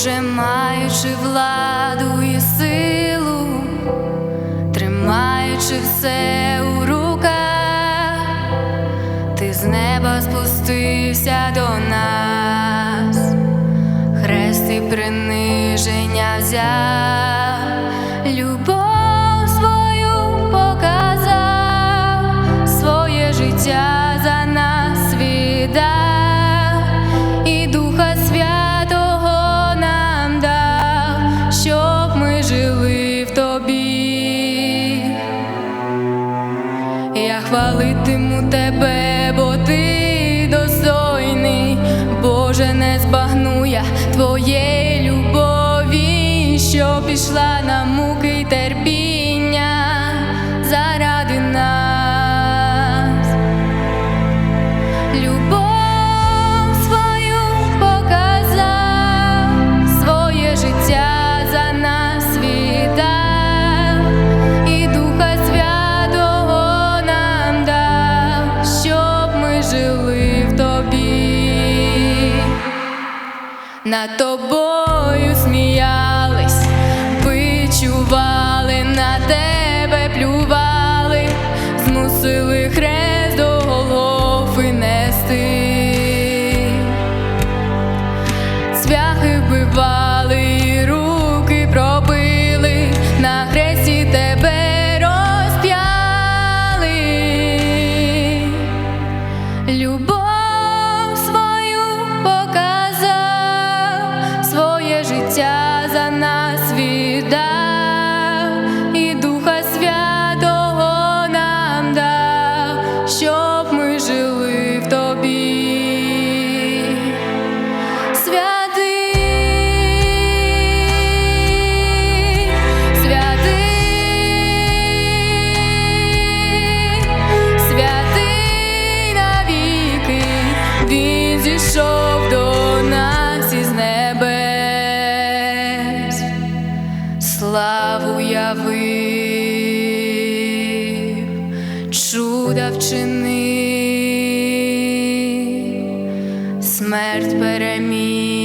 Боже, маючи владу і силу, тримаючи все у руках, ти з неба спустився до нас, хрест і приниження взяв, хвалитиму тебе, бо ти достойний, Боже, не збагну я твоєї любові, що пішла на муки й терпіння заради нас. Любов Над тобою сміялись, Вичували, на тебе плювали, змусили хрест до голови нести. Цвяхи вбивали, славу явив, чуда вчинив, смерть переміг.